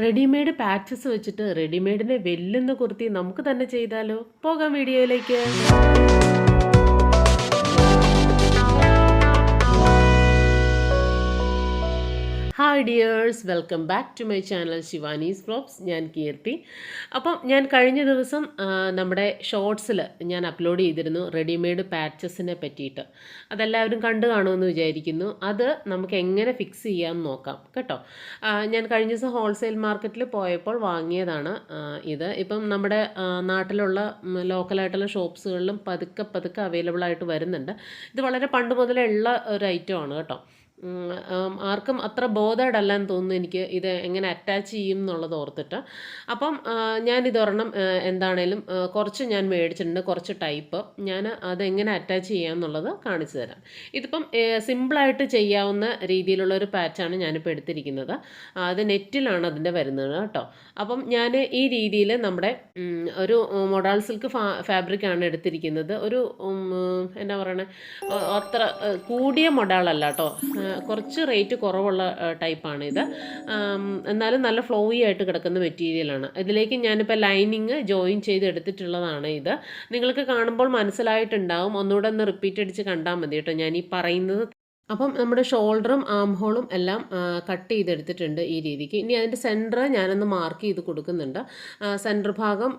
Readymade patches വെച്ചിട്ട് റെഡിമെയ്ഡിനെ വെല്ലുന്ന കുർത്തി നമുക്ക് തന്നെ ചെയ്താലോ? പോകാം വീഡിയോയിലേക്ക്. Hi dears welcome back to my channel Shivani's flops ഞാൻ കീർത്തി. അപ്പം ഞാൻ കഴിഞ്ഞ ദിവസം നമ്മുടെ ഷോർട്സിൽ ഞാൻ അപ്ലോഡ് ചെയ്തിരുന്നു റെഡിമെയ്ഡ് പാച്ചസിനെ പറ്റിയിട്ട്. അതെല്ലാവരും കണ്ടു കാണുമെന്ന് വിചാരിക്കുന്നു. അത് നമുക്ക് എങ്ങനെ ഫിക്സ് ചെയ്യാമെന്ന് നോക്കാം കേട്ടോ? ഞാൻ കഴിഞ്ഞ ദിവസം ഹോൾസെയിൽ മാർക്കറ്റിൽ പോയപ്പോൾ വാങ്ങിയതാണ് ഇത്. ഇപ്പം നമ്മുടെ നാട്ടിലുള്ള ലോക്കലായിട്ടുള്ള ഷോപ്സുകളിലും പതുക്കെ പതുക്കെ അവൈലബിൾ ആയിട്ട് വരുന്നുണ്ട്. ഇത് വളരെ പണ്ട് മുതലേ ഉള്ള ഒരു ഐറ്റമാണ് കേട്ടോ? ആർക്കും അത്ര ബോധേഡ് അല്ലെന്ന് തോന്നുന്നു എനിക്ക് ഇത് എങ്ങനെ അറ്റാച്ച് ചെയ്യും എന്നുള്ളത് ഓർത്തിട്ട്. അപ്പം ഒരെണ്ണം എന്താണേലും കുറച്ച് ഞാൻ മേടിച്ചിട്ടുണ്ട് കുറച്ച് ടൈപ്പ് ഞാൻ അതെങ്ങനെ അറ്റാച്ച് ചെയ്യാം എന്നുള്ളത് കാണിച്ചു തരാം. ഇതിപ്പം സിമ്പിളായിട്ട് ചെയ്യാവുന്ന രീതിയിലുള്ള ഒരു പാച്ചാണ് ഞാനിപ്പോൾ എടുത്തിരിക്കുന്നത്. അത് നെറ്റിലാണ് അതിന്റെ വരുന്നത് കേട്ടോ. അപ്പം ഞാൻ ഈ രീതിയിൽ നമ്മുടെ ഒരു മൊഡാൾ സിൽക്ക് ഫാബ്രിക്കാണ് എടുത്തിരിക്കുന്നത്. ഒരു എന്താ പറയണേ? അത്ര കൂടിയ മൊഡാളല്ല കേട്ടോ. കുറച്ച് റേറ്റ് കുറവുള്ള ടൈപ്പാണ് ഇത്. എന്നാലും നല്ല ഫ്ലോയി ആയിട്ട് കിടക്കുന്ന മെറ്റീരിയലാണ് ഇതിലേക്ക് ഞാനിപ്പോൾ ലൈനിങ് ജോയിൻ ചെയ്ത് എടുത്തിട്ടുള്ളതാണ് ഇത്. നിങ്ങൾക്ക് കാണുമ്പോൾ മനസ്സിലായിട്ടുണ്ടാവും. ഒന്നുകൂടെ ഒന്ന് റിപ്പീറ്റ് അടിച്ച് കണ്ടാൽ മതി കേട്ടോ. ഞാൻ ഈ പറയുന്നത് അപ്പം നമ്മുടെ ഷോൾഡറും ആം ഹോളും എല്ലാം കട്ട് ചെയ്തെടുത്തിട്ടുണ്ട് ഈ രീതിക്ക്. ഇനി അതിന്റെ സെന്റർ ഞാനൊന്ന് മാർക്ക് ചെയ്ത് കൊടുക്കുന്നുണ്ട്. സെന്റർ ഭാഗം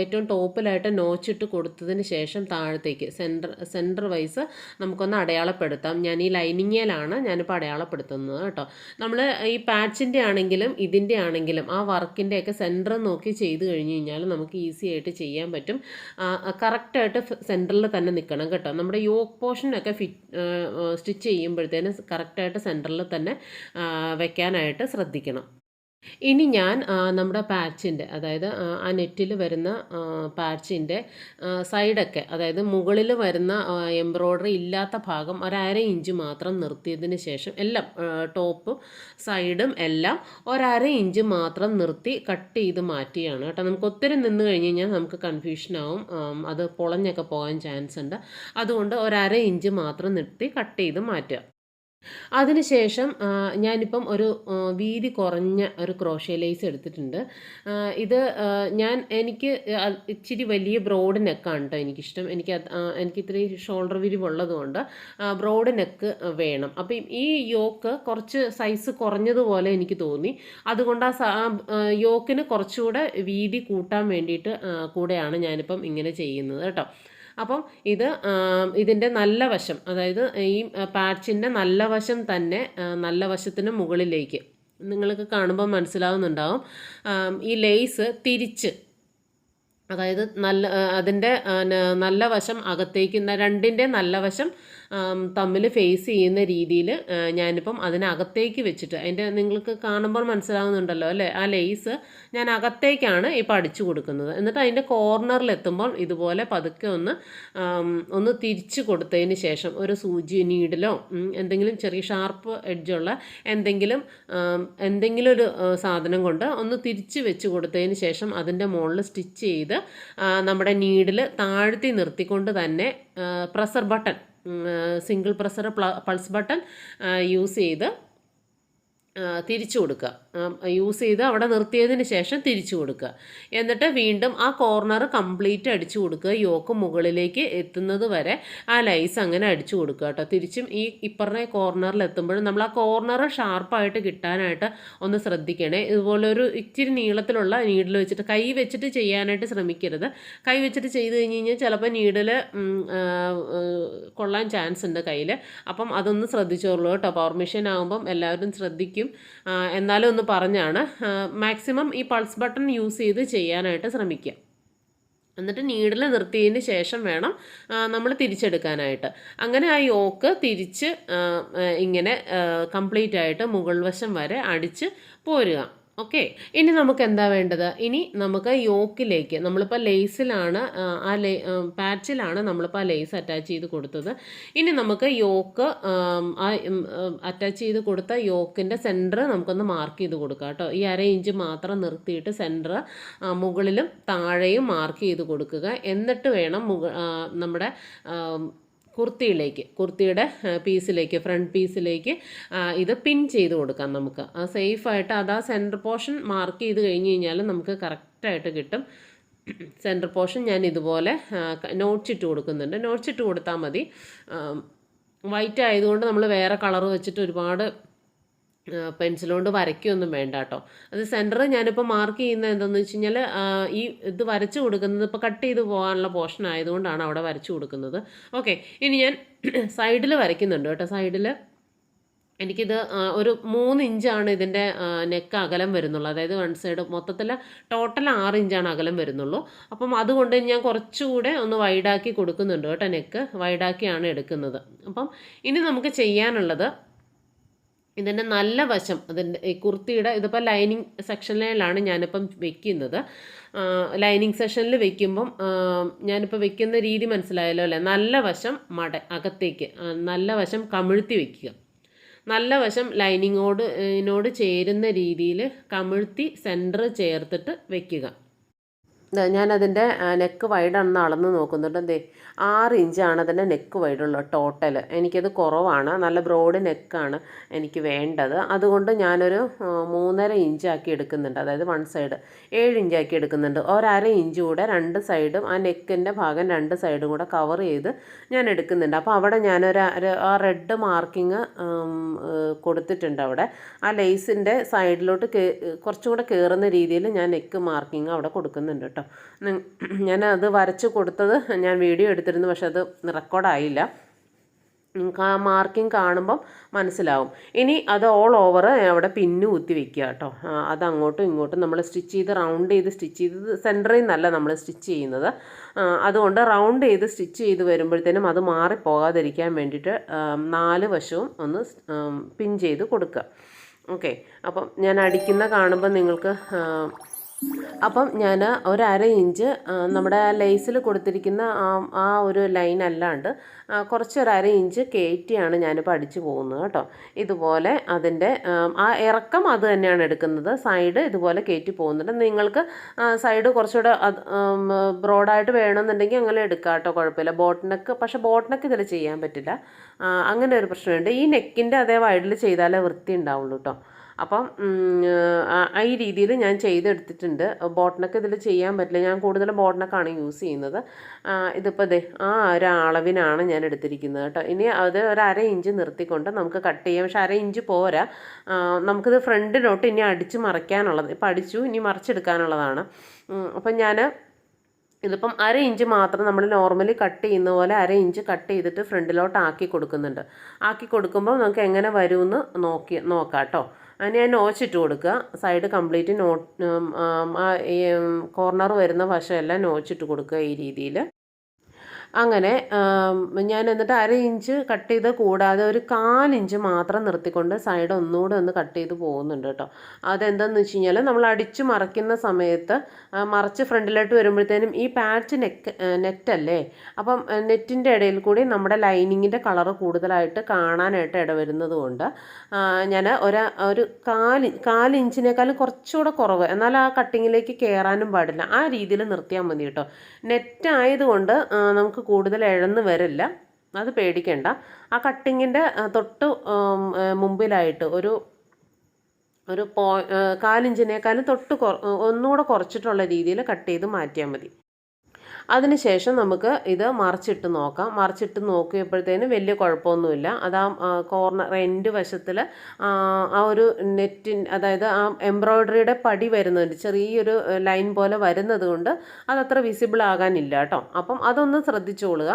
ഏറ്റവും ടോപ്പിലായിട്ട് നോച്ചിട്ട് കൊടുത്തതിന് ശേഷം താഴത്തേക്ക് സെന്റർ സെന്റർ വൈസ് നമുക്കൊന്ന് അടയാളപ്പെടുത്താം. ഞാൻ ഈ ലൈനിങ്ങിലാണ് ഞാനിപ്പോൾ അടയാളപ്പെടുത്തുന്നത് കേട്ടോ. നമ്മൾ ഈ പാച്ചിന്റെ ആണെങ്കിലും ഇതിന്റെ ആണെങ്കിലും ആ വർക്കിന്റെയൊക്കെ സെന്റർ നോക്കി ചെയ്ത് കഴിഞ്ഞ് കഴിഞ്ഞാൽ നമുക്ക് ഈസി ആയിട്ട് ചെയ്യാൻ പറ്റും. കറക്റ്റായിട്ട് സെന്ററിൽ തന്നെ നിൽക്കണം കേട്ടോ. നമ്മുടെ യോക്ക് പോർഷനൊക്കെ ഫിറ്റ് സ്റ്റിച്ച് ചെയ്യുമ്പോഴത്തേനും കറക്റ്റായിട്ട് സെന്ററിൽ തന്നെ വെക്കാനായിട്ട് ശ്രദ്ധിക്കണം. ഇനി ഞാൻ നമ്മുടെ പാച്ചിന്റെ അതായത് ആ, നെറ്റിൽ വരുന്ന പാച്ചിന്റെ സൈഡൊക്കെ അതായത് മുകളിൽ വരുന്ന എംബ്രോയ്ഡറി ഇല്ലാത്ത ഭാഗം ഒരര ഇഞ്ച് മാത്രം നിർത്തിയതിന് ശേഷം എല്ലാം ടോപ്പും സൈഡും എല്ലാം ഒരര ഇഞ്ച് മാത്രം നിർത്തി കട്ട് ചെയ്ത് മാറ്റിയാണ് കേട്ടോ. നമുക്ക് ഒത്തിരി നിന്ന് കഴിഞ്ഞ് കഴിഞ്ഞാൽ നമുക്ക് കൺഫ്യൂഷനാവും അത് പൊളഞ്ഞൊക്കെ പോകാൻ ചാൻസ് ഉണ്ട് അതുകൊണ്ട് ഒരര ഇഞ്ച് മാത്രം നിർത്തി കട്ട് ചെയ്ത് മാറ്റുക. അതിനുശേഷം ഞാനിപ്പം ഒരു വീതി കുറഞ്ഞ ഒരു ക്രോഷ്യ ലേസ് എടുത്തിട്ടുണ്ട്. ഇത് ഞാൻ എനിക്ക് ഇച്ചിരി വലിയ ബ്രോഡ് നെക്കാണ് കേട്ടോ എനിക്കിഷ്ടം. എനിക്ക് എനിക്ക് ഇത്തിരി ഷോൾഡർ വിരിവുള്ളതുകൊണ്ട് ബ്രോഡ് നെക്ക് വേണം. അപ്പം ഈ യോക്ക് കുറച്ച് സൈസ് കുറഞ്ഞതുപോലെ എനിക്ക് തോന്നി. അതുകൊണ്ട് ആ യോക്കിന് കുറച്ചുകൂടെ വീതി കൂട്ടാൻ വേണ്ടിയിട്ട് കൂടെയാണ് ഞാനിപ്പം ഇങ്ങനെ ചെയ്യുന്നത് കേട്ടോ അപ്പം ഇത് ഇതിന്റെ നല്ല വശം അതായത് ഈ പാച്ചിന്റെ നല്ല വശം തന്നെ നല്ല വശത്തിന് മുകളിലേക്ക്. നിങ്ങൾക്ക് കാണുമ്പോൾ മനസ്സിലാവുന്നുണ്ടാവും. ഈ ലേസ് തിരിച്ച് അതായത് നല്ല അതിന്റെ നല്ല വശം അകത്തേക്ക് രണ്ടിന്റെ നല്ല വശം തമ്മിൽ ഫേസ് ചെയ്യുന്ന രീതിയിൽ ഞാനിപ്പം അതിനകത്തേക്ക് വെച്ചിട്ട് അതിന്റെ നിങ്ങൾക്ക് കാണുമ്പോൾ മനസ്സിലാകുന്നുണ്ടല്ലോ അല്ലേ? ആ ലേസ് ഞാൻ അകത്തേക്കാണ് ഇപ്പോൾ അടിച്ചു കൊടുക്കുന്നത്. എന്നിട്ട് അതിന്റെ കോർണറിൽ എത്തുമ്പോൾ ഇതുപോലെ പതുക്കെ ഒന്ന് ഒന്ന് തിരിച്ചു കൊടുത്തതിന് ശേഷം ഒരു സൂചി നീഡിലോ എന്തെങ്കിലും ചെറിയ ഷാർപ്പ് എഡ്ജുള്ള എന്തെങ്കിലും എന്തെങ്കിലും ഒരു സാധനം കൊണ്ട് ഒന്ന് തിരിച്ച് വെച്ച് കൊടുത്തതിന് ശേഷം അതിന്റെ മുകളിൽ സ്റ്റിച്ച് ചെയ്ത് നമ്മുടെ നീഡിൽ താഴ്ത്തി നിർത്തിക്കൊണ്ട് തന്നെ presser button single pressure pulse button use ചെയ്ത് തിരിച്ചു കൊടുക്കുക യൂസ് ചെയ്ത് അവിടെ നിർത്തിയതിന് ശേഷം തിരിച്ചു കൊടുക്കുക എന്നിട്ട് വീണ്ടും ആ കോർണർ കംപ്ലീറ്റ് അടിച്ചു കൊടുക്കുക. യോക്ക് മുകളിലേക്ക് എത്തുന്നത് വരെ ആ ലൈസ് അങ്ങനെ അടിച്ചു കൊടുക്കുക കേട്ടോ. തിരിച്ചും ഈ ഇപ്പറഞ്ഞ കോർണറിൽ എത്തുമ്പോഴും നമ്മൾ ആ കോർണർ ഷാർപ്പായിട്ട് കിട്ടാനായിട്ട് ഒന്ന് ശ്രദ്ധിക്കണേ. ഇതുപോലെ ഒരു ഇച്ചിരി നീളത്തിലുള്ള നീഡിൽ വെച്ചിട്ട് കൈ വെച്ചിട്ട് ചെയ്യാനായിട്ട് ശ്രമിക്കരുത്. കൈ വെച്ചിട്ട് ചെയ്ത് കഴിഞ്ഞ് കഴിഞ്ഞാൽ ചിലപ്പോൾ നീഡിൽ കൊള്ളാൻ ചാൻസ് ഉണ്ട് കയ്യിൽ അപ്പം അതൊന്ന് ശ്രദ്ധിച്ചോളൂ കേട്ടോ. പവർ മെഷീൻ ആകുമ്പം എല്ലാവരും ശ്രദ്ധിക്കും. ആ, എന്നാലും ഒന്ന് പറഞ്ഞാണ് മാക്സിമം ഈ പൾസ് ബട്ടൺ യൂസ് ചെയ്ത് ചെയ്യാനായിട്ട് ശ്രമിക്കുക. എന്നിട്ട് നീഡിൽ നിർത്തിയതിന് ശേഷം വേണം നമ്മൾ തിരിച്ചെടുക്കാനായിട്ട്. അങ്ങനെ ആ യോക്ക് തിരിച്ച് ഇങ്ങനെ കംപ്ലീറ്റ് ആയിട്ട് മുകൾ വശം വരെ അടിച്ച് പോരുക. ഓക്കെ ഇനി നമുക്ക് എന്താ വേണ്ടത്? ഇനി നമുക്ക് യോക്കിലേക്ക് നമ്മളിപ്പോൾ ലേസിലാണ് ആ, ലേ പാച്ചിലാണ് നമ്മളിപ്പോൾ ആ ലേസ് അറ്റാച്ച് ചെയ്ത് കൊടുത്തത്. ഇനി നമുക്ക് യോക്ക് ആ അറ്റാച്ച് ചെയ്ത് കൊടുത്ത യോക്കിന്റെ സെന്റർ നമുക്കൊന്ന് മാർക്ക് ചെയ്ത് കൊടുക്കാം കേട്ടോ. ഈ അര ഇഞ്ച് മാത്രം നിർത്തിയിട്ട് സെന്റർ മുകളിലും താഴെയും മാർക്ക് ചെയ്ത് കൊടുക്കുക. എന്നിട്ട് വേണം നമ്മുടെ കുർത്തിയിലേക്ക് കുർത്തിയുടെ പീസിലേക്ക് ഫ്രണ്ട് പീസിലേക്ക് ഇത് പിൻ ചെയ്ത് കൊടുക്കാം നമുക്ക്. സേഫായിട്ട് അത് ആ സെന്റർ പോർഷൻ മാർക്ക് ചെയ്ത് കഴിഞ്ഞ് കഴിഞ്ഞാൽ നമുക്ക് കറക്റ്റായിട്ട് കിട്ടും. സെന്റർ പോർഷൻ ഞാൻ ഇതുപോലെ നോട്ട്സ് ഇട്ട് കൊടുക്കുന്നുണ്ട്. നോട്ട്സ് ഇട്ട് കൊടുത്താൽ മതി. വൈറ്റ് ആയതുകൊണ്ട് നമ്മൾ വേറെ കളർ വെച്ചിട്ട് ഒരുപാട് പെൻസിൽ കൊണ്ട് വരയ്ക്കുകയൊന്നും വേണ്ട കേട്ടോ. അത് സെന്റർ ഞാനിപ്പോൾ മാർക്ക് ചെയ്യുന്നത് എന്താണെന്ന് വെച്ച് കഴിഞ്ഞാൽ ഈ ഇത് വരച്ച് കൊടുക്കുന്നത് ഇപ്പോൾ കട്ട് ചെയ്ത് പോകാനുള്ള പോർഷൻ ആയതുകൊണ്ടാണ് അവിടെ വരച്ച് കൊടുക്കുന്നത്. ഓക്കെ ഇനി ഞാൻ സൈഡിൽ വരയ്ക്കുന്നുണ്ട് കേട്ടോ. സൈഡിൽ എനിക്കിത് ഒരു മൂന്ന് ഇഞ്ചാണ് ഇതിന്റെ നെക്ക് അകലം വരുന്നുള്ളൂ. അതായത് വൺ സൈഡ് മൊത്തത്തിൽ ടോട്ടൽ ആറ് ഇഞ്ചാണ് അകലം വരുന്നുള്ളൂ. അപ്പം അതുകൊണ്ട് ഞാൻ കുറച്ചുകൂടെ ഒന്ന് വൈഡാക്കി കൊടുക്കുന്നുണ്ട് കേട്ടോ നെക്ക് വൈഡാക്കിയാണ് എടുക്കുന്നത്. അപ്പം ഇനി നമുക്ക് ചെയ്യാനുള്ളത് ഇതിന്റെ നല്ല വശം അതിന്റെ ഈ കുർത്തിയുടെ ഇതിപ്പോൾ ലൈനിങ് സെക്ഷനിലാണ് ഞാനിപ്പം വെക്കുന്നത്. ലൈനിങ് സെക്ഷനിൽ വെക്കുമ്പം ഞാനിപ്പോൾ വെക്കുന്ന രീതി മനസ്സിലായല്ലോ അല്ലേ? നല്ല വശം മട അകത്തേക്ക്. നല്ല വശം കമിഴ്ത്തി വെക്കുക. നല്ല വശം ലൈനിങ്ങോട് ഇതിനോട് ചേരുന്ന രീതിയിൽ കമിഴ്ത്തി സെന്റർ ചേർത്തിട്ട് വെക്കുക. ഞാനതിന്റെ നെക്ക് വൈഡാണെന്ന് അളന്ന് നോക്കുന്നുണ്ട്. എന്തേ ആറ് ഇഞ്ചാണ് അതിന്റെ നെക്ക് വൈഡുള്ളത് ടോട്ടൽ എനിക്കത് കുറവാണ്. നല്ല ബ്രോഡ് നെക്കാണ് എനിക്ക് വേണ്ടത്. അതുകൊണ്ട് ഞാനൊരു മൂന്നര ഇഞ്ചാക്കി എടുക്കുന്നുണ്ട്. അതായത് വൺ സൈഡ് ഏഴ് ഇഞ്ചാക്കി എടുക്കുന്നുണ്ട്. ഒരര ഇഞ്ച് കൂടെ രണ്ട് സൈഡും ആ നെക്കിന്റെ ഭാഗം രണ്ട് സൈഡും കൂടെ കവർ ചെയ്ത് ഞാൻ എടുക്കുന്നുണ്ട്. അപ്പോൾ അവിടെ ഞാനൊരു ആ റെഡ് മാർക്കിങ് കൊടുത്തിട്ടുണ്ട് അവിടെ. ആ ലേസിന്റെ സൈഡിലോട്ട് കുറച്ചും കൂടെ കയറുന്ന രീതിയിൽ ഞാൻ നെക്ക് മാർക്കിങ് അവിടെ കൊടുക്കുന്നുണ്ട് ഞാൻ അത് വരച്ച് കൊടുത്തത് ഞാൻ വീഡിയോ എടുത്തിരുന്നു പക്ഷെ അത് റെക്കോർഡായില്ല. നിങ്ങൾക്ക് ആ മാർക്കിംഗ് കാണുമ്പം മനസ്സിലാവും. ഇനി അത് ഓൾ ഓവർ അവിടെ പിന്നു കുത്തി വെക്കുക കേട്ടോ. അത് അങ്ങോട്ടും ഇങ്ങോട്ടും നമ്മൾ സ്റ്റിച്ച് ചെയ്ത് റൗണ്ട് ചെയ്ത് സ്റ്റിച്ച് ചെയ്ത് സെന്ററിൽ നിന്നല്ല നമ്മൾ സ്റ്റിച്ച് ചെയ്യുന്നത്. അതുകൊണ്ട് റൗണ്ട് ചെയ്ത് സ്റ്റിച്ച് ചെയ്ത് വരുമ്പോഴത്തേനും അത് മാറിപ്പോകാതിരിക്കാൻ വേണ്ടിയിട്ട് നാല് വശവും ഒന്ന് പിൻ ചെയ്ത് കൊടുക്കുക. ഓക്കെ. അപ്പം ഞാൻ അടിക്കുന്ന കാണുമ്പോൾ നിങ്ങൾക്ക് അപ്പം ഞാൻ ഒരു അര ഇഞ്ച് നമ്മുടെ ലേസിൽ കൊടുത്തിരിക്കുന്ന ആ ഒരു ലൈൻ അല്ലാണ്ട് കുറച്ചൊരു അര ഇഞ്ച് കയറ്റിയാണ് ഞാനിപ്പോൾ അടിച്ചു പോകുന്നത് കേട്ടോ. ഇതുപോലെ അതിന്റെ ആ ഇറക്കം അത് തന്നെയാണ് എടുക്കുന്നത്. സൈഡ് ഇതുപോലെ കയറ്റി പോകുന്നുണ്ട്. നിങ്ങൾക്ക് സൈഡ് കുറച്ചുകൂടെ ബ്രോഡായിട്ട് വേണമെന്നുണ്ടെങ്കിൽ അങ്ങനെ എടുക്കാം കേട്ടോ കുഴപ്പമില്ല. ബോട്ട് നെക്ക് പക്ഷേ ബോട്ട് നെക്ക് ഇതിൽ ചെയ്യാൻ പറ്റില്ല. അങ്ങനെ ഒരു പ്രശ്നമുണ്ട്. ഈ നെക്കിന്റെ അതേ വൈഡിൽ ചെയ്താലേ വൃത്തി ഉണ്ടാവുള്ളൂ കേട്ടോ. അപ്പം ഈ രീതിയിൽ ഞാൻ ചെയ്തെടുത്തിട്ടുണ്ട്. ബോട്ടനൊക്കെ ഇതിൽ ചെയ്യാൻ പറ്റില്ല. ഞാൻ കൂടുതൽ ബോട്ടനൊക്കെയാണ് യൂസ് ചെയ്യുന്നത്. ഇതിപ്പോൾ ദേ ആ ഒരു അളവിനാണ് ഞാൻ എടുത്തിരിക്കുന്നത് കേട്ടോ. ഇനി അത് ഒരു അര ഇഞ്ച് നിർത്തിക്കൊണ്ട് നമുക്ക് കട്ട് ചെയ്യാം. പക്ഷേ അര ഇഞ്ച് പോരാ. നമുക്കിത് ഫ്രണ്ടിലോട്ട് ഇനി അടിച്ച് മറിക്കാനുള്ളത്. ഇപ്പം അടിച്ചു ഇനി മറിച്ചെടുക്കാനുള്ളതാണ്. അപ്പം ഞാൻ ഇതിപ്പം അര ഇഞ്ച് മാത്രം നമ്മൾ നോർമലി കട്ട് ചെയ്യുന്ന പോലെ അര ഇഞ്ച് കട്ട് ചെയ്തിട്ട് ഫ്രണ്ടിലോട്ട് ആക്കി കൊടുക്കുന്നുണ്ട്. ആക്കി കൊടുക്കുമ്പോൾ നമുക്ക് എങ്ങനെ വരുമെന്ന് നോക്കി നോക്കാം കേട്ടോ. അതിന് ഞാൻ നോച്ചിട്ട് കൊടുക്കുക. സൈഡ് കംപ്ലീറ്റ് നോ കോർണർ വരുന്ന വശമെല്ലാം നോച്ചിട്ട് കൊടുക്കുക ഈ രീതിയിൽ. അങ്ങനെ ഞാൻ എന്നിട്ട് അര ഇഞ്ച് കട്ട് ചെയ്ത് കൂടാതെ ഒരു കാലിഞ്ച് മാത്രം നിർത്തിക്കൊണ്ട് സൈഡ് ഒന്നുകൂടെ ഒന്ന് കട്ട് ചെയ്ത് പോകുന്നുണ്ട് കേട്ടോ. അതെന്താണെന്ന് വെച്ച് കഴിഞ്ഞാൽ നമ്മൾ അടിച്ച് മറയ്ക്കുന്ന സമയത്ത് മറച്ച് ഫ്രണ്ടിലോട്ട് വരുമ്പോഴത്തേനും ഈ പാച്ച് നെക്ക് നെറ്റല്ലേ? അപ്പം നെറ്റിന്റെ ഇടയിൽ കൂടി നമ്മുടെ ലൈനിങ്ങിന്റെ കളറ് കൂടുതലായിട്ട് കാണാനായിട്ട് ഇടവരുന്നത് കൊണ്ട് ഞാൻ ഒരു ഒരു കാലി കാലിഞ്ചിനേക്കാളും കുറച്ചുകൂടെ കുറവ്. എന്നാൽ ആ കട്ടിങ്ങിലേക്ക് കയറാനും പാടില്ല. ആ രീതിയിൽ നിർത്തിയാൽ മതി കേട്ടോ. നെറ്റ് ആയതുകൊണ്ട് നമുക്ക് നമുക്ക് കൂടുതൽ ഇഴന്ന് വരില്ല. അത് പേടിക്കേണ്ട. ആ കട്ടിങ്ങിന്റെ തൊട്ട് മുമ്പിലായിട്ട് ഒരു ഒരു പോ കാലിഞ്ചിനേക്കാളും തൊട്ട് ഒന്നുകൂടെ കുറച്ചിട്ടുള്ള രീതിയിൽ കട്ട് ചെയ്ത് മാറ്റിയാൽ മതി. അതിനുശേഷം നമുക്ക് ഇത് മറിച്ചിട്ട് നോക്കാം. മറിച്ചിട്ട് നോക്കിയപ്പോഴത്തേനും വലിയ കുഴപ്പമൊന്നുമില്ല. അത് ആ കോർണർ എൻഡ് വശത്തിൽ ആ ഒരു നെറ്റിൻ അതായത് ആ എംബ്രോയ്ഡറിയുടെ പടി വരുന്നുണ്ട്. ചെറിയൊരു ലൈൻ പോലെ വരുന്നത് കൊണ്ട് അതത്ര വിസിബിൾ ആകാനില്ല കേട്ടോ. അപ്പം അതൊന്ന് ശ്രദ്ധിച്ചോളുക.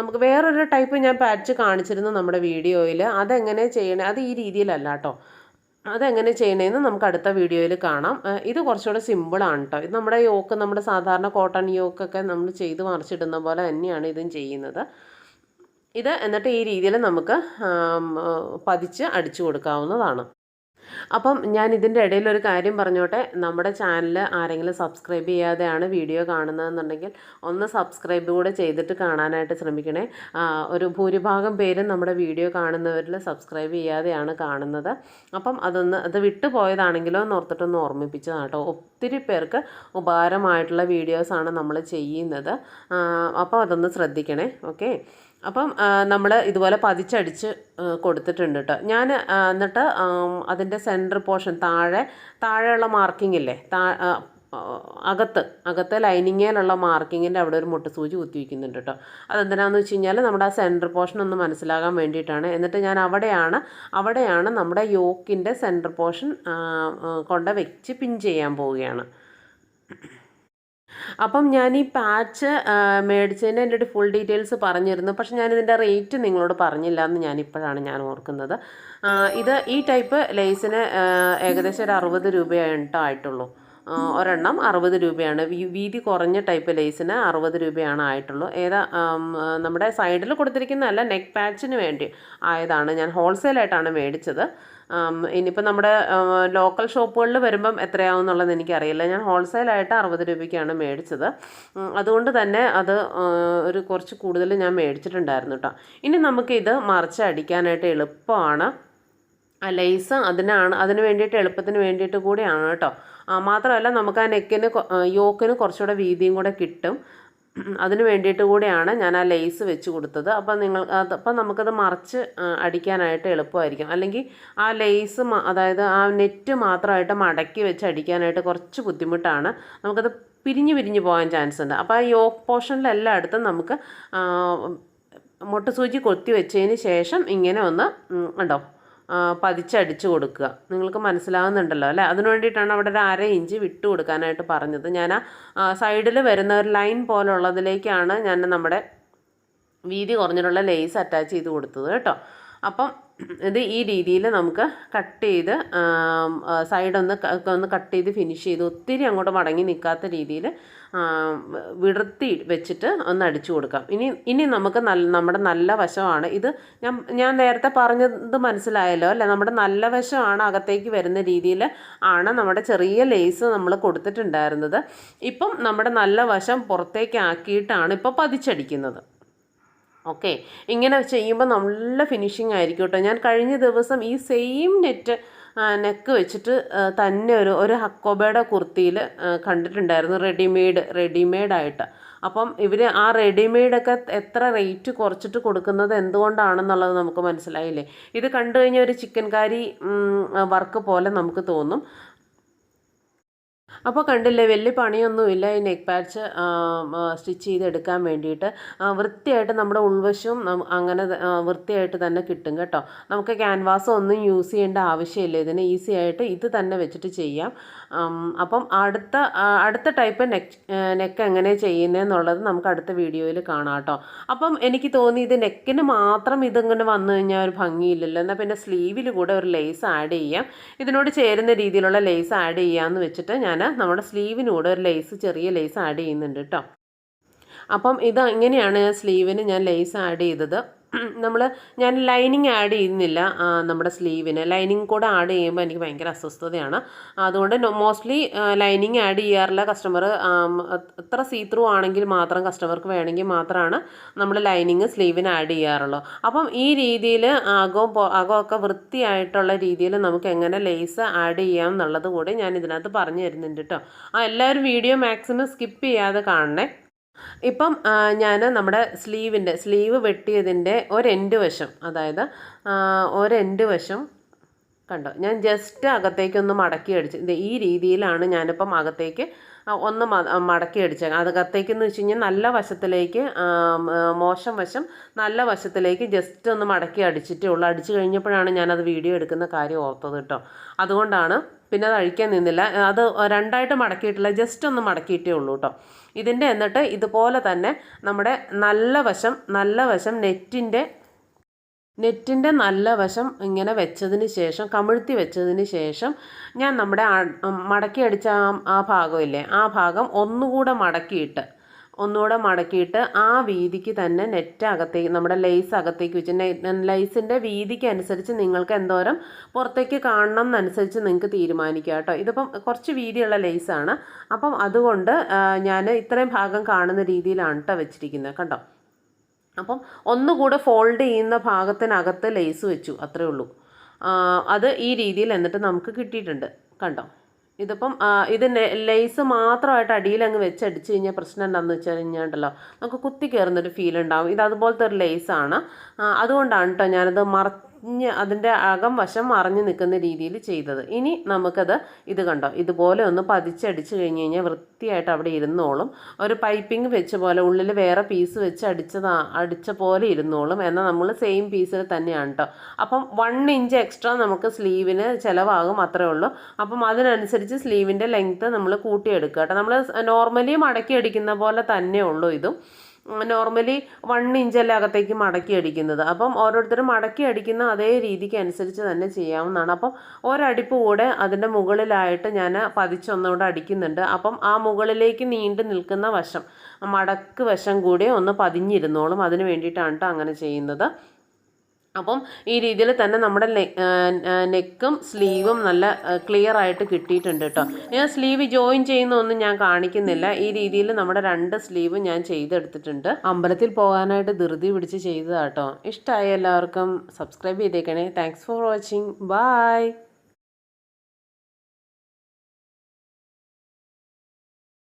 നമുക്ക് വേറൊരു ടൈപ്പ് ഞാൻ പാച്ച് കാണിച്ചിരുന്നു നമ്മുടെ വീഡിയോയിൽ. അതെങ്ങനെ ചെയ്യണേ? അത് ഈ രീതിയിലല്ല കേട്ടോ. അതെങ്ങനെ ചെയ്യണമെന്ന് നമുക്ക് അടുത്ത വീഡിയോയിൽ കാണാം. ഇത് കുറച്ചുകൂടെ സിമ്പിളാണ് കേട്ടോ ഇത് നമ്മുടെ യോക്ക് നമ്മുടെ സാധാരണ കോട്ടൺ യോക്കൊക്കെ നമ്മൾ ചെയ്ത് മറിച്ചിടുന്ന പോലെ തന്നെയാണ് ഇതും ചെയ്യുന്നത്. ഇത് എന്നിട്ട് ഈ രീതിയിൽ നമുക്ക് പതിച്ച് അടിച്ചു കൊടുക്കാവുന്നതാണ്. അപ്പം ഞാൻ ഇതിന്റെ ഇടയിൽ ഒരു കാര്യം പറഞ്ഞോട്ടെ. നമ്മുടെ ചാനൽ ആരെങ്കിലും സബ്സ്ക്രൈബ് ചെയ്യാതെയാണ് വീഡിയോ കാണുന്നതെന്നുണ്ടെങ്കിൽ ഒന്ന് സബ്സ്ക്രൈബ് കൂടെ ചെയ്തിട്ട് കാണാനായിട്ട് ശ്രമിക്കണേ. ഒരു ഭൂരിഭാഗം പേരും നമ്മുടെ വീഡിയോ കാണുന്നവരിൽ സബ്സ്ക്രൈബ് ചെയ്യാതെയാണ് കാണുന്നത്. അപ്പം അതൊന്ന് അത് വിട്ടു പോയതാണെങ്കിലോ എന്ന് ഓർത്തിട്ടൊന്ന് ഓർമ്മിപ്പിച്ചതാണ് കേട്ടോ. ഒത്തിരി പേർക്ക് ഉപകാരമായിട്ടുള്ള വീഡിയോസാണ് നമ്മൾ ചെയ്യുന്നത്. അപ്പോൾ അതൊന്ന് ശ്രദ്ധിക്കണേ. ഓക്കെ. അപ്പം നമ്മൾ ഇതുപോലെ പതിച്ചടിച്ച് കൊടുത്തിട്ടുണ്ട് കേട്ടോ ഞാൻ എന്നിട്ട് അതിന്റെ സെന്റർ പോർഷൻ താഴെ താഴെയുള്ള മാർക്കിംഗ് ഇല്ലേ താ അകത്ത് അകത്ത് ലൈനിങ്ങിലുള്ള മാർക്കിങ്ങിന്റെ അവിടെ ഒരു മുട്ട സൂചി കുത്തി വയ്ക്കുന്നുണ്ട് കേട്ടോ അതെന്തിനാന്ന് വെച്ച് കഴിഞ്ഞാൽ നമ്മുടെ ആ സെന്റർ പോർഷൻ ഒന്ന് മനസ്സിലാകാൻ വേണ്ടിയിട്ടാണ്. എന്നിട്ട് ഞാൻ അവിടെയാണ് അവിടെയാണ് നമ്മുടെ യോക്കിന്റെ സെന്റർ പോർഷൻ കൊണ്ട് വെച്ച് പിൻ ചെയ്യാൻ പോവുകയാണ്. അപ്പം ഞാൻ ഈ പാച്ച് മേടിച്ചതിന്റെ എന്റെ ഒരു ഫുൾ ഡീറ്റെയിൽസ് പറഞ്ഞിരുന്നു. പക്ഷെ ഞാനിതിന്റെ റേറ്റ് നിങ്ങളോട് പറഞ്ഞില്ല എന്ന് ഞാനിപ്പോഴാണ് ഞാൻ ഓർക്കുന്നത്. ഇത് ഈ ടൈപ്പ് ലേസിന് ഏകദേശം ഒരു അറുപത് രൂപയായിട്ടോ ആയിട്ടുള്ളൂ. ഒരെണ്ണം അറുപത് രൂപയാണ്. വീതി കുറഞ്ഞ ടൈപ്പ് ലേസിന് അറുപത് രൂപയാണ് ആയിട്ടുള്ളൂ. ഏതാ നമ്മുടെ സൈഡിൽ കൊടുത്തിരിക്കുന്നതല്ല നെക്ക് പാച്ചിന് വേണ്ടി ആയതാണ്. ഞാൻ ഹോൾസെയിലായിട്ടാണ് മേടിച്ചത്. ഇനിയിപ്പോൾ നമ്മുടെ ലോക്കൽ ഷോപ്പുകളിൽ വരുമ്പം എത്രയാവും എന്നുള്ളത് എനിക്കറിയില്ല. ഞാൻ ഹോൾസെയിലായിട്ട് അറുപത് രൂപയ്ക്കാണ് മേടിച്ചത്. അതുകൊണ്ട് തന്നെ അത് ഒരു കുറച്ച് കൂടുതൽ ഞാൻ മേടിച്ചിട്ടുണ്ടായിരുന്നു കേട്ടോ ഇനി നമുക്കിത് മറിച്ച് അടിക്കാനായിട്ട് എളുപ്പമാണ്. ലേസ് അതിനാണ് അതിന് വേണ്ടിയിട്ട് എളുപ്പത്തിന് വേണ്ടിയിട്ട് കൂടിയാണ് കേട്ടോ മാത്രമല്ല നമുക്ക് ആ നെക്കിന് യോക്കിന് കുറച്ചുകൂടെ വീതിയും കൂടെ കിട്ടും. അതിന് വേണ്ടിയിട്ട് കൂടെയാണ് ഞാൻ ആ ലേസ് വെച്ച് കൊടുത്തത്. അപ്പം നിങ്ങൾ അത് അപ്പം നമുക്കത് മറിച്ച് അടിക്കാനായിട്ട് എളുപ്പമായിരിക്കും. അല്ലെങ്കിൽ ആ ലേസ് അതായത് ആ നെറ്റ് മാത്രമായിട്ട് മടക്കി വെച്ച് അടിക്കാനായിട്ട് കുറച്ച് ബുദ്ധിമുട്ടാണ്. നമുക്കത് പിരിഞ്ഞ് പിരിഞ്ഞ് പോകാൻ ചാൻസ് ഉണ്ട്. അപ്പോൾ ആ യോക്ക് പോർഷനിലെല്ലായിടത്തും നമുക്ക് ആ, മുട്ട സൂചി കൊത്തി വെച്ചതിന് ശേഷം ഇങ്ങനെ ഒന്ന് ഉണ്ടോ പതിച്ചടിച്ച് കൊടുക്കുക. നിങ്ങൾക്ക് മനസ്സിലാകുന്നുണ്ടല്ലോ അല്ലേ? അതിന് വേണ്ടിയിട്ടാണ് അവിടെ ഒരു അര ഇഞ്ച് വിട്ട് കൊടുക്കാനായിട്ട് പറഞ്ഞത്. ഞാൻ ആ സൈഡിൽ വരുന്ന ഒരു ലൈൻ പോലുള്ളതിലേക്കാണ് ഞാൻ നമ്മുടെ വീതി കുറഞ്ഞിട്ടുള്ള ലേസ് അറ്റാച്ച് ചെയ്ത് കൊടുത്തത് കേട്ടോ. അപ്പം ഇത് ഈ രീതിയിൽ നമുക്ക് കട്ട് ചെയ്ത് സൈഡൊന്ന് ഒന്ന് കട്ട് ചെയ്ത് ഫിനിഷ് ചെയ്ത് ഒത്തിരി അങ്ങോട്ട് മടങ്ങി നിൽക്കാത്ത രീതിയിൽ വിടർത്തി വെച്ചിട്ട് ഒന്ന് അടിച്ചു കൊടുക്കാം. ഇനി ഇനി നമുക്ക് നല്ല നമ്മുടെ നല്ല വശമാണ്. ഇത് ഞാൻ ഞാൻ നേരത്തെ പറഞ്ഞത് മനസ്സിലായല്ലോ അല്ലേ? നമ്മുടെ നല്ല വശമാണ് അകത്തേക്ക് വരുന്ന രീതിയിൽ ആണ് നമ്മുടെ ചെറിയ ലേസ് നമ്മൾ കൊടുത്തിട്ടുണ്ടായിരുന്നത്. ഇപ്പം നമ്മുടെ നല്ല വശം പുറത്തേക്ക് ആക്കിയിട്ടാണ് ഇപ്പോൾ പതിച്ചടിക്കുന്നത്. ഓക്കെ. ഇങ്ങനെ ചെയ്യുമ്പോൾ നല്ല ഫിനിഷിംഗ് ആയിരിക്കും കേട്ടോ ഞാൻ കഴിഞ്ഞ ദിവസം ഈ സെയിം നെറ്റ് നെക്ക് വെച്ചിട്ട് തന്നെ ഒരു ഒരു ഹക്കോബയുടെ കുർത്തിയിൽ കണ്ടിട്ടുണ്ടായിരുന്നു റെഡിമെയ്ഡ് റെഡിമെയ്ഡായിട്ട് അപ്പം ഇവർ ആ റെഡിമെയ്ഡൊക്കെ എത്ര റേറ്റ് കുറച്ചിട്ട് കൊടുക്കുന്നത് എന്തുകൊണ്ടാണെന്നുള്ളത് നമുക്ക് മനസ്സിലായില്ലേ? ഇത് കണ്ടു കഴിഞ്ഞാൽ ഒരു ചിക്കൻകാരി വർക്ക് പോലെ നമുക്ക് തോന്നും. അപ്പോൾ കണ്ടില്ലേ വലിയ പണിയൊന്നുമില്ല ഈ നെക്ക് പാച്ച് സ്റ്റിച്ച് ചെയ്തെടുക്കാൻ വേണ്ടിയിട്ട്. വൃത്തിയായിട്ട് നമ്മുടെ ഉൾവശവും അങ്ങനെ വൃത്തിയായിട്ട് തന്നെ കിട്ടും കേട്ടോ. നമുക്ക് ക്യാൻവാസ് ഒന്നും യൂസ് ചെയ്യേണ്ട ആവശ്യമില്ല. ഇതിന് ഈസി ആയിട്ട് ഇത് തന്നെ വെച്ചിട്ട് ചെയ്യാം. അപ്പം അടുത്ത അടുത്ത ടൈപ്പ് നെക്ക് നെക്ക് എങ്ങനെ ചെയ്യുന്നതെന്നുള്ളത് നമുക്ക് അടുത്ത വീഡിയോയിൽ കാണാം കേട്ടോ. അപ്പം എനിക്ക് തോന്നി ഇത് നെക്കിന് മാത്രം ഇതിങ്ങനെ വന്നു കഴിഞ്ഞാൽ ഒരു ഭംഗിയില്ലല്ലോ. എന്നാൽ പിന്നെ സ്ലീവിൽ കൂടെ ഒരു ലേസ് ആഡ് ചെയ്യാം. ഇതിനോട് ചേരുന്ന രീതിയിലുള്ള ലേസ് ആഡ് ചെയ്യാമെന്ന് വെച്ചിട്ട് ഞാൻ നമ്മുടെ സ്ലീവിനൂടെ ഒരു ലേസ് ചെറിയ ലേസ് ആഡ് ചെയ്യുന്നുണ്ട് കേട്ടോ. അപ്പം ഇത് ഇങ്ങനെയാണ് സ്ലീവിന് ഞാൻ ലേസ് ആഡ് ചെയ്തത്. നമ്മൾ ഞാൻ ലൈനിങ് ആഡ് ചെയ്യുന്നില്ല നമ്മുടെ സ്ലീവിന്. ലൈനിങ് കൂടെ ആഡ് ചെയ്യുമ്പോൾ എനിക്ക് ഭയങ്കര അസ്വസ്ഥതയാണ്. അതുകൊണ്ട് മോസ്റ്റ്ലി ലൈനിങ് ആഡ് ചെയ്യാറില്ല. കസ്റ്റമർ എത്ര സീ ത്രൂ ആണെങ്കിൽ മാത്രം കസ്റ്റമർക്ക് വേണമെങ്കിൽ മാത്രമാണ് നമ്മൾ ലൈനിങ് സ്ലീവിന് ആഡ് ചെയ്യാറുള്ളൂ. അപ്പം ഈ രീതിയിൽ അകവും അകമൊക്കെ വൃത്തിയായിട്ടുള്ള രീതിയിൽ നമുക്ക് എങ്ങനെ ലേസ് ആഡ് ചെയ്യാം എന്നുള്ളത് കൂടി ഞാൻ ഇതിനകത്ത് പറഞ്ഞു തരുന്നുണ്ട് കേട്ടോ ആ എല്ലാവരും വീഡിയോ മാക്സിമം സ്കിപ്പ് ചെയ്യാതെ കാണണേ. ഇപ്പം ഞാൻ നമ്മുടെ സ്ലീവിന്റെ സ്ലീവ് വെട്ടിയതിന്റെ ഒരെൻഡ് വശം അതായത് ഒരെൻഡ് വശം കണ്ടോ? ഞാൻ ജസ്റ്റ് അകത്തേക്കൊന്ന് മടക്കി അടിച്ച് ഈ രീതിയിലാണ് ഞാനിപ്പം അകത്തേക്ക് ഒന്ന് മടക്കി അടിച്ചത് അകത്തേക്ക് എന്ന് വെച്ച് കഴിഞ്ഞാൽ നല്ല വശത്തിലേക്ക് മോശം വശം നല്ല വശത്തിലേക്ക് ജസ്റ്റ് ഒന്ന് മടക്കി അടിച്ചിട്ടേ ഉള്ളൂ. അടിച്ചു കഴിഞ്ഞപ്പോഴാണ് ഞാനത് വീഡിയോ എടുക്കുന്ന കാര്യം ഓർത്തത് കേട്ടോ. അതുകൊണ്ടാണ് പിന്നെ അത് അഴിക്കാൻ നിന്നില്ല. അത് രണ്ടായിട്ട് മടക്കിയിട്ടില്ല. ജസ്റ്റ് ഒന്ന് മടക്കിയിട്ടേ ഉള്ളൂ കേട്ടോ ഇതിന്റെ എന്നിട്ട് ഇതുപോലെ തന്നെ നമ്മുടെ നല്ല വശം നല്ല വശം നെറ്റിന്റെ നെറ്റിന്റെ നല്ല വശം ഇങ്ങനെ വെച്ചതിന് ശേഷം കമിഴ്ത്തി വെച്ചതിന് ശേഷം ഞാൻ നമ്മുടെ മടക്കി അടിച്ച ആ ഭാഗമില്ലേ ആ ഭാഗം ഒന്നുകൂടെ മടക്കിയിട്ട് ഒന്നുകൂടെ മടക്കിയിട്ട് ആ വീതിക്ക് തന്നെ നെറ്റ് അകത്തേക്ക് നമ്മുടെ ലേസ് അകത്തേക്ക് വെച്ച് ലേസിന്റെ വീതിക്ക് അനുസരിച്ച് നിങ്ങൾക്ക് എന്തോരം പുറത്തേക്ക് കാണണം എന്നനുസരിച്ച് നിങ്ങൾക്ക് തീരുമാനിക്കുക കേട്ടോ. ഇതിപ്പം കുറച്ച് വീതിയുള്ള ലേസാണ് അപ്പം അതുകൊണ്ട് ഞാൻ ഇത്രയും ഭാഗം കാണുന്ന രീതിയിലാണ് കേട്ടോ വെച്ചിരിക്കുന്നത് കണ്ടോ? അപ്പം ഒന്നുകൂടെ ഫോൾഡ് ചെയ്യുന്ന ഭാഗത്തിനകത്ത് ലേസ് വെച്ചു അത്രയേ ഉള്ളൂ. അത് ഈ രീതിയിൽ എന്നിട്ട് നമുക്ക് കിട്ടിയിട്ടുണ്ട് കണ്ടോ? ഇതിപ്പം ഇത് ലേസ് മാത്രമായിട്ട് അടിയിൽ അങ്ങ് വെച്ചടിച്ച് കഴിഞ്ഞാൽ പ്രശ്നം എന്താണെന്ന് വെച്ച് കഴിഞ്ഞാണ്ടല്ലോ നമുക്ക് കുത്തി കയറുന്നൊരു ഫീൽ ഉണ്ടാവും. ഇത് അതുപോലത്തെ ഒരു ലേസാണ് അതുകൊണ്ടാണ് കേട്ടോ ഞാനത് മറഞ്ഞ് അതിന്റെ അകം വശം മറഞ്ഞു നിൽക്കുന്ന രീതിയിൽ ചെയ്തത്. ഇനി നമുക്കത് ഇത് കണ്ടോ? ഇതുപോലെ ഒന്ന് പതിച്ചടിച്ച് കഴിഞ്ഞ് കഴിഞ്ഞാൽ വൃത്തിയായിട്ട് അവിടെ ഇരുന്നോളും. ഒരു പൈപ്പിംഗ് വെച്ച പോലെ ഉള്ളിൽ വേറെ പീസ് വെച്ച് അടിച്ചതാ അടിച്ച പോലെ ഇരുന്നോളും. എന്നാൽ നമ്മൾ സെയിം പീസിൽ തന്നെയാണ് കേട്ടോ അപ്പം വൺ ഇഞ്ച് എക്സ്ട്രാ നമുക്ക് സ്ലീവിന് ചിലവാകും അത്രേ ഉള്ളൂ. അപ്പം അതിനനുസരിച്ച് സ്ലീവിന്റെ ലെങ്ത്ത് നമ്മൾ കൂട്ടിയെടുക്കുക കേട്ടോ നമ്മൾ നോർമലി മടക്കി അടിക്കുന്ന പോലെ തന്നെ ഉള്ളൂ ഇതും. നോർമലി വൺ അല്ല അകത്തേക്ക് മടക്കി അടിക്കുന്നത്. അപ്പം ഓരോരുത്തരും മടക്കി അടിക്കുന്ന അതേ രീതിക്ക് അനുസരിച്ച് തന്നെ ചെയ്യാവുന്നതാണ്. അപ്പം ഒരടിപ്പ് കൂടെ അതിന്റെ മുകളിലായിട്ട് ഞാൻ പതിച്ചൊന്നുകൂടെ അടിക്കുന്നുണ്ട്. അപ്പം ആ മുകളിലേക്ക് നീണ്ടു നിൽക്കുന്ന വശം മടക്ക് വശം കൂടെ ഒന്ന് പതിഞ്ഞിരുന്നോളും. അതിന് വേണ്ടിയിട്ടാണ് കേട്ടോ അങ്ങനെ ചെയ്യുന്നത്. അപ്പം ഈ രീതിയിൽ തന്നെ നമ്മുടെ നെക്കും സ്ലീവും നല്ല ക്ലിയർ ആയിട്ട് കിട്ടിയിട്ടുണ്ട് കേട്ടോ. ഞാൻ സ്ലീവ് ജോയിൻ ചെയ്യുന്നൊന്നും ഞാൻ കാണിക്കുന്നില്ല. ഈ രീതിയിൽ നമ്മുടെ രണ്ട് സ്ലീവ് ഞാൻ ചെയ്തെടുത്തിട്ടുണ്ട്. അമ്പലത്തിൽ പോകാനായിട്ട് ധൃതി പിടിച്ച് ചെയ്തതാട്ടോ ഇഷ്ടമായി എല്ലാവർക്കും. സബ്സ്ക്രൈബ് ചെയ്തേക്കണേ. Thanks for watching bye